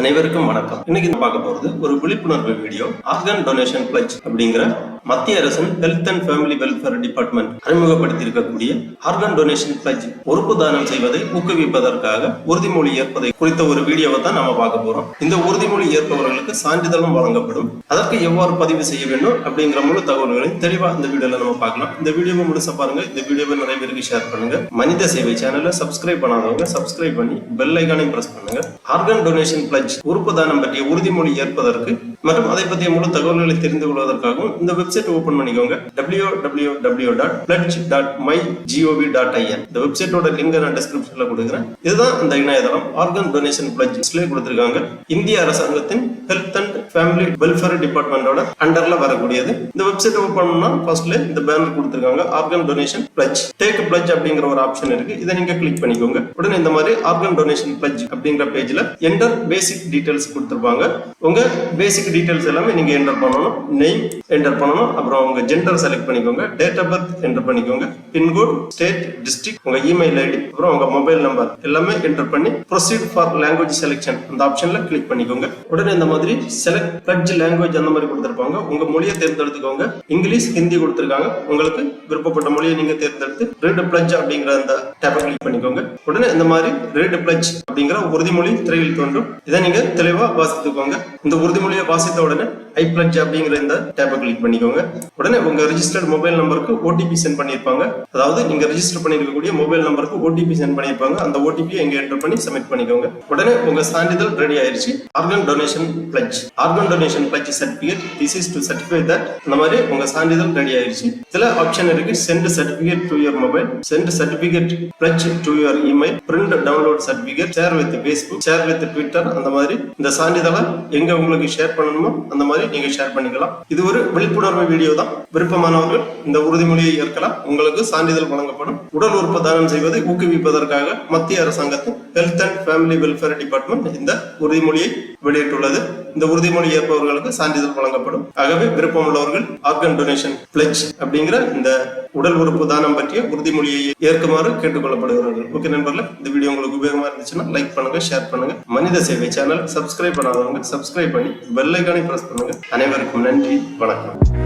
அனைவருக்கும் வணக்கம். இன்னைக்கு பார்க்க போறது ஒரு விழிப்புணர்வு வீடியோ ஆர்கன் டொனேஷன் பிளட்ஜ் அப்படிங்கிற மத்திய அரசின் health and family welfare department அறிமுகப்படுத்தி இருக்கக்கூடிய ஆர்கன் டொனேஷன் பிளட்ஜ் உறுப்பு தானம் செய்வதை ஊக்குவிப்பதற்காக உறுதிமொழி ஏற்பதை குறித்த ஒரு வீடியோவை தான் நம்ம பார்க்க போறோம். இந்த உறுதிமொழி ஏற்பவர்களுக்கு சான்றிதழும் வழங்கப்படும். அதற்கு எவ்வாறு பதிவு செய்ய வேண்டும் அப்படிங்கிற முழு தகவல்களையும் தெளிவா இந்த வீடியோல நம்ம பார்க்கலாம். இந்த வீடியோவை முழுசா பாருங்க. இந்த வீடியோவை நிறைய பேருக்கு ஷேர் பண்ணுங்க. மனித சேவை சேனலை சப்ஸ்கிரைப் பண்ணாதவங்க சப்ஸ்கிரைப் பண்ணி பெல் ஐக்கானையும் பிரஸ் பண்ணுங்க. ஆர்கன் டொனேஷன் பிளட்ஜ் உறுப்பு தானம் பற்றிய உறுதிமொழி ஏற்பதற்கு மற்றும் அதை பற்றிய முழு தகவல்களை தெரிந்து கொள்வதற்காகவும் இந்த வெப்சைட் ஓபன் பண்ணிக்கோங்க. W W W dot pledge dot my GOV dot IN இந்த வெப்சைட்டோட லிங்க் நான் டிஸ்கிரிப்ஷன்ல கொடுக்குறேன். இதுதான் இந்த இணையதளம். ஆர்கன் டொனேஷன் பிளட்ஜ்ல கொடுத்துருக்காங்க. இந்திய அரசாங்கத்தின் ஹெல்த் அண்ட் ஃபேமிலி வெல்ஃபேர் டிபார்ட்மெண்டோட அண்டர்ல வரக்கூடியது. இந்த வெப்சைட் ஓபன் பண்ணா ஃபர்ஸ்ட்ல இந்த பேனர் கொடுத்துருக்காங்க. Organ donation pledge take pledge அப்படிங்கிற ஒரு ஆப்ஷன் இருக்கு. இதை நீங்க கிளிக் பண்ணிக்கோங்க. உடனே இந்த மாதிரி ஆர்கன் டொனேஷன் பிளட்ஜ் அப்படிங்கிற பேஜ்ல என்டர் பேசிக் டீடைல்ஸ் கொடுத்துருப்பாங்க. உங்க பேசிக் டீடைல்ஸ் எல்லாமே நீங்க என்டர் பண்ணணும். நெய்ம் என்டர் பண்ணணும். அப்புறம் உங்க ஜெண்டர் செலக்ட் பண்ணிக்கோங்க. டேட் ஆஃப் பர்த் என்டர் பண்ணிக்கோங்க. பின்கோட் ஸ்டேட் டிஸ்ட்ரிக்ட் உங்க இமெயில் ஐடி அப்புறம் உங்க மொபைல் நம்பர் எல்லாமே என்டர் பண்ணி ப்ரொசீட் ஃபார் லாங்குவேஜ் செலெக்ஷன் அந்த ஆப்ஷன்ல கிளிக் பண்ணிக்கோங்க. உடனே இந்த மாதிரி செலக்ட் பிளட்ஜ் லாங்குவேஜ் அந்த மாதிரி கொடுத்துருப்பாங்க. உங்க மொழியை தேர்ந்தெடுத்துக்கோங்க. இங்கிலீஷ் ஹிந்தி கொடுத்துருக்காங்க. உங்களுக்கு விருப்பப்பட்ட மொழியை நீங்க தேர்ந்தெடுத்து ரீட் பிளட்ஜ் அப்படிங்கிற அந்த டேப்பை கிளிக் பண்ணிக்கோங்க. உடனே இந்த மாதிரி ரீட் பிளட்ஜ் அப்படிங்கிற உறுதிமொழி திரையில் தோன்றும். இதை நீங்க தெளிவா வாசித்துக்கோங்க. இந்த உறுதிமொழியை வாசித்த உடனே ஐ பிளட்ஜ் அப்படிங்கிற இந்த டேப்பை கிளிக் பண்ணிக்கோங்க. உடனே உங்க ரிஜிஸ்டர்ட் மொபைல் நம்பருக்கு ஓடிபி சென்ட் பண்ணியிருப்பாங்க. அதாவது நீங்க ரெஜிஸ்டர் பண்ணிருக்கக்கூடிய மொபைல் நம்பருக்கு ஓடிபி சென்ட் பண்ணியிருப்பாங்க. அந்த ஓடிபி எங்க என்டர் பண்ணி சப்மிட் பண்ணிக்கோங்க. உடனே உங்க சான்றிதழ் ரெடி ஆயிருச்சு. Organ donation pledge organ donation pledge certificate this is to certify that இந்த மாதிரி உங்க சான்றிதழ் ரெடி ஆயிருச்சு. சில ஆப்ஷன் இருக்கு send certificate to your mobile send certificate pledge to your email print download certificate share with Facebook share with Twitter அந்த மாதிரி இந்த சான்றிதழை எங்க உங்களுக்கு ஷேர் பண்ணணுமோ அந்த மாதிரி நீங்க ஷேர் பண்ணிக்கலாம். இது ஒரு விழிப்புணர்வு வீடியோ தான். விருப்பமானவர்கள் இந்த உறுதிமொழியை ஏற்கலாம். உங்களுக்கு சான்றிதழ் வழங்கப்படும். உடல் உறுப்பு தானம் செய்வதை ஊக்குவிப்பதற்காக மத்திய அரசாங்கத்தின் health and family welfare department இந்த உறுதிமொழியை வெளியிட்டுள்ளது. இந்த உறுதிமொழி ஏற்பவர்களுக்கு சான்றிதழ் வழங்கப்படும். ஆகவே விருப்பம் உள்ளவர்கள் ஆர்கன் டொனேஷன் பிளட்ஜ் அப்படிங்கிற இந்த உடல் உறுப்பு தானம் பற்றிய உறுதிமொழியை ஏற்குமாறு கேட்டுக்கொள்ளப்படுகிறார்கள். ஓகே நண்பர்களே இந்த வீடியோ உங்களுக்கு உபயோகமா இருந்துச்சுன்னா லைக் பண்ணுங்க ஷேர் பண்ணுங்க. மனித சேவை சேனல் சப்ஸ்கிரைப் பண்ணாதவங்க சப்ஸ்கிரைப் பண்ணி பெல்லைக்கானே பிரஸ் பண்ணுங்க. அனைவருக்கும் நன்றி வணக்கம்.